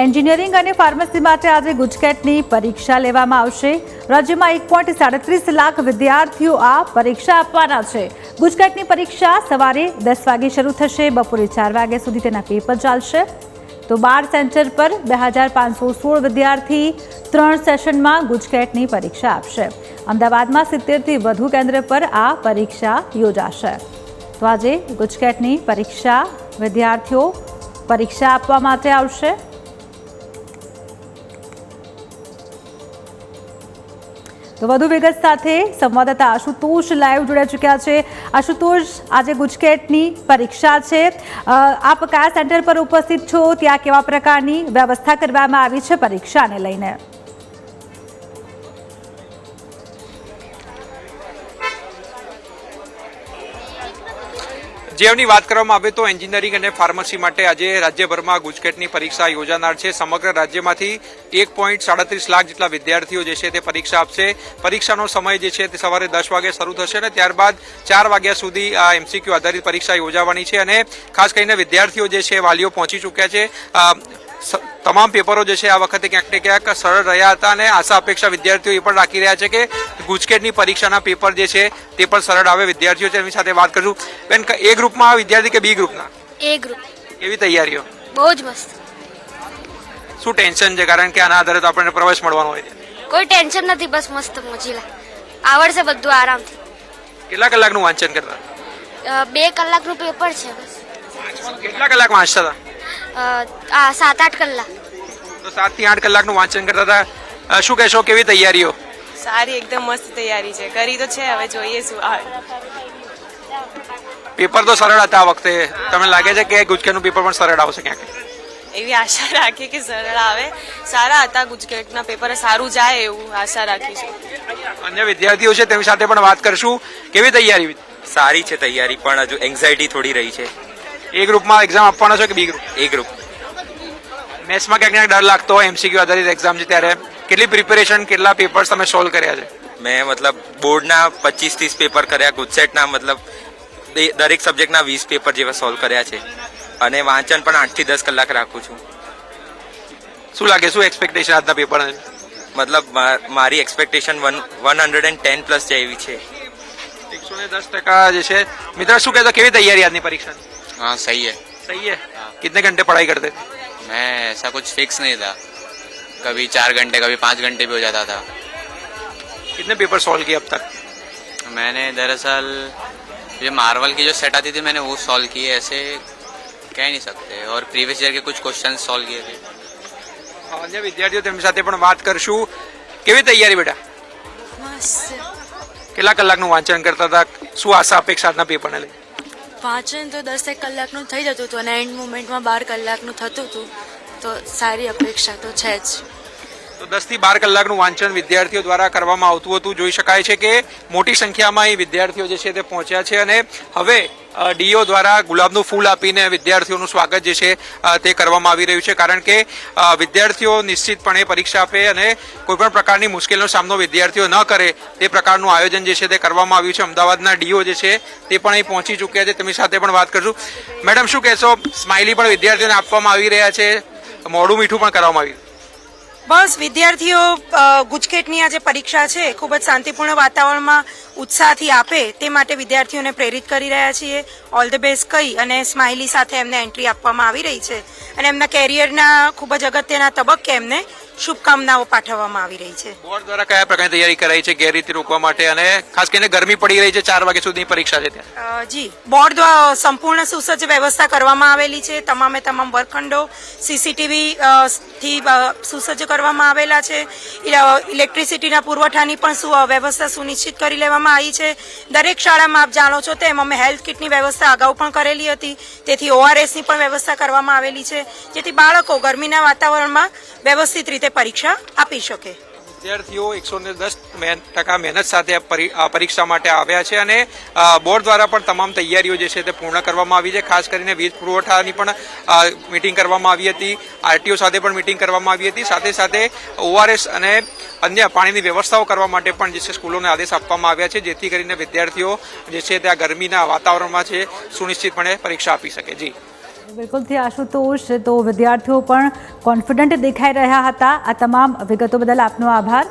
Engineering અને pharmacy માટે આજે ગુજકેટની પરીક્ષા લેવામાં આવશે. રાજ્યમાં એક પોઈન્ટ સાડત્રીસ લાખ વિદ્યાર્થીઓ આ પરીક્ષા આપવાના છે. ગુજકેટની પરીક્ષા સવારે દસ વાગે શરૂ થશે, બપોરે ચાર વાગ્યા સુધી તેના પેપર ચાલશે. તો બાર સેન્ટર પર બે હજાર પાંચસો સોળ વિદ્યાર્થી ત્રણ સેશનમાં ગુજકેટની પરીક્ષા આપશે. અમદાવાદમાં સિત્તેરથી વધુ કેન્દ્ર પર આ પરીક્ષા યોજાશે. તો આજે ગુજકેટની પરીક્ષા વિદ્યાર્થીઓ પરીક્ષા આપવા માટે આવશે. તો વધુ વિગત સાથે સંવાદદાતા આશુતોષ લાઈવ જોડાઈ ચૂક્યા છે. આશુતોષ, આજે ગુજકેટની પરીક્ષા છે. આપ કયા સેન્ટર પર ઉપસ્થિત છો? ત્યાં કેવા પ્રકારની વ્યવસ્થા કરવામાં આવી છે પરીક્ષાને લઈને? જેની વાત કરવામાં આવે તો એન્જિનિયરિંગ અને ફાર્મસી માટે આજે રાજ્યભરમાં ગુજકેટની પરીક્ષા યોજાનાર છે. સમગ્ર રાજ્યમાંથી એક પોઈન્ટ સાડત્રીસ લાખ જેટલા વિદ્યાર્થીઓ જે છે તે પરીક્ષા આપશે. પરીક્ષાનો સમય જે છે તે સવારે દસ વાગે શરૂ થશે અને ત્યારબાદ ચાર વાગ્યા સુધી આ એમસીક્યુ આધારિત પરીક્ષા યોજાવાની છે અને ખાસ કરીને વિદ્યાર્થીઓ જે છે વાલીઓ પહોંચી ચૂક્યા છે. તમામ પેપરો જે છે આ વખતે ક્યાંક ને ક્યાંક સરળ રહ્યા હતા અને આશા અપેક્ષા વિદ્યાર્થીઓ એ પણ રાખી રહ્યા છે કે ગુજકેટની પરીક્ષાના પેપર જે છે તે પણ સરળ આવે. વિદ્યાર્થીઓ છે એમની સાથે વાત કરું બેન એ ગ્રુપમાં વિદ્યાર્થી કે બી ગ્રુપના? A group. કેવી તૈયારીઓ? બહુ જ મસ્ત. શું ટેન્શન છે? કારણ કે આના આધારે તો આપણને પ્રવેશ મળવાનો હોય છે. કોઈ ટેન્શન નથી બસ મસ્ત મોજીલા આવડશે બધું આરામથી. કેટલા કલાકનું વાંચન કરતા? બે કલાકનું પેપર છે બસ. કેટલા કલાક વાંચતા હતા? સાત આઠ કલાક. તો સાતથી આઠ કલાકનું વાંચન કરતા હતા. શું કહેશો? કેવી તૈયારીઓ? સારી એકદમ મસ્ત તૈયારી છે. કરી તો છે હવે જોઈએ શું આવે પેપર તો સરળ હતા આ વખતે. તમને લાગે છે કે ગુજકેટનું પેપર પણ સરળ આવશે ક્યાંક? એવી આશા રાખીએ કે સરળ આવે. સારા હતા ગુજકેટના પેપર સારું જાય એવું આશા રાખીશું અન્ય વિદ્યાર્થીઓ છે તેમની સાથે પણ વાત કરશું. કેવી તૈયારી? સારી છે તૈયારી પણ હજુ એન્ઝાયટી થોડી રહી છે. એ ગ્રુપમાં એક્ઝામ આપવાનો છે કે બી ગ્રુપ? એ ગ્રુપ. મેથ્સમાં ક્યાંક ક્યાંક ડર લાગતો હોય એમસીક્યુ આધારિત એક્ઝામ છે ત્યારે. કેટલી પ્રિપેરેશન કેટલા પેપર્સ તમે સોલ્વ કર્યા છે? મેં મતલબ બોર્ડના પચીસ ત્રીસ પેપર કર્યા ગુજસેટના મતલબ દરેક સબ્જેક્ટના વીસ પેપર જેવા સોલ્વ કર્યા છે. અને વાંચન પણ આઠથી દસ કલાક રાખું છું. શું લાગે શું એક્સપેક્ટેશન આજના પેપર મતલબ મારી expectation one one hundred and ten plus જેવી છે. એકસો ને દસ ટકા જે છે. મિત્ર શું કહેતો કેવી તૈયારી આજની પરીક્ષાની? हाँ सही है सही है कितने घंटे पढ़ाई करते थे मैं ऐसा कुछ फिक्स नहीं था कभी चार घंटे कभी पाँच घंटे भी हो जाता था कितने पेपर सॉल्व किए अब तक मैंने दरअसल ये मार्वल की जो सेट आती थी मैंने वो सॉल्व किए ऐसे कह नहीं सकते और प्रीवियस ईयर के कुछ क्वेश्चन सॉल्व किए थे અન્ય વિદ્યાર્થીઓ તેમની સાથે પણ વાત કરશું કેવી તૈયારી બેટા મસ્ત કેટલા કલાકનું વાંચન કરતા હતા શું આશા અપેક્ષા આજના પેપરને લઈ વાંચન તો દસેક કલાકનું થઈ જતું હતું અને એન્ડ મુમેન્ટમાં બાર કલાકનું થતું હતું. તો સારી અપેક્ષા તો છે જ. તો દસથી બાર કલાકનું વાંચન વિદ્યાર્થીઓ દ્વારા કરવામાં આવતું હતું. જોઈ શકાય છે કે મોટી સંખ્યામાં એ વિદ્યાર્થીઓ જે છે તે પહોંચ્યા છે અને હવે ડીઓ દ્વારા ગુલાબનું ફૂલ આપીને વિદ્યાર્થીઓનું સ્વાગત જે છે તે કરવામાં આવી રહ્યું છે. કારણ કે વિદ્યાર્થીઓ નિશ્ચિતપણે પરીક્ષા આપે અને કોઈપણ પ્રકારની મુશ્કેલીનો સામનો વિદ્યાર્થીઓ ન કરે તે પ્રકારનું આયોજન જે છે તે કરવામાં આવ્યું છે. અમદાવાદના ડીઓ જે છે તે પણ અહીં પહોંચી ચૂક્યા છે. તેમની સાથે પણ વાત કરશું. મેડમ, શું કહેશો? સ્માઇલી પણ વિદ્યાર્થીઓને આપવામાં આવી રહ્યા છે. મોડું મીઠું પણ કરવામાં આવ્યું. બસ, વિદ્યાર્થીઓ ગુજકેટની આ જે પરીક્ષા છે ખૂબ જ શાંતિપૂર્ણ વાતાવરણમાં ઉત્સાહથી આપે તે માટે વિદ્યાર્થીઓને પ્રેરિત કરી રહ્યા છીએ. ઓલ ધ બેસ્ટ કહી અને સ્માઇલી સાથે એમને એન્ટ્રી આપવામાં આવી રહી છે. અને એમના કેરિયરના ખૂબ જ અગત્યના તબક્કે એમને શુભકામનાઓ પાઠવવામાં આવી રહી છે. બોર્ડ દ્વારા કયા પ્રકારની તૈયારી કરાઈ છે ગેરરીતિ રોકવા માટે અને ખાસ કરીને ગરમી પડી રહી છે ચાર વાગ્યા સુધીની પરીક્ષા છે ત્યાં. જી. બોર્ડ દ્વારા સંપૂર્ણ સુસજ્જ વ્યવસ્થા કરવામાં આવેલી છે. તમામે તમામ વર્ગખંડો સીસીટીવી થી સુસજ્જ કરવામાં આવેલા છે. ઇલેક્ટ્રિસિટીના પુરવઠાની પણ સુ- વ્યવસ્થા સુનિશ્ચિત કરી લેવામાં આવી છે. દરેક શાળામાં આપ જાણો છો તેમ અમે હેલ્થ કિટની વ્યવસ્થા અગાઉ પણ કરેલી હતી. તેથી ઓઆરએસની પણ વ્યવસ્થા કરવામાં આવેલી છે. જેથી બાળકો ગરમીના વાતાવરણમાં વ્યવસ્થિત રીતે પરીક્ષા આપી શકે. વિદ્યાર્થીઓ એકસો ને દસ ટકા મહેનત સાથે પરીક્ષા માટે આવ્યા છે અને બોર્ડ દ્વારા પણ તમામ તૈયારીઓ જે છે તે પૂર્ણ કરવામાં આવી છે. ખાસ કરીને વીજ પુરવઠાની પણ મીટિંગ કરવામાં આવી હતી. આરટીઓ સાથે પણ મીટિંગ કરવામાં આવી હતી. સાથે સાથે ઓઆરએસ અને અન્ય પાણીની વ્યવસ્થાઓ કરવા માટે પણ જે છે સ્કૂલોને આદેશ આપવામાં આવ્યા છે, જેથી કરીને વિદ્યાર્થીઓ જે છે તે આ ગરમીના વાતાવરણમાં છે, સુનિશ્ચિતપણે પરીક્ષા આપી શકે. જી. બિલકુલથી આશુતોષ તો વિદ્યાર્થીઓ પણ કોન્ફિડન્ટ દેખાઈ રહ્યા હતા. આ તમામ વિગતો બદલ આપનો આભાર.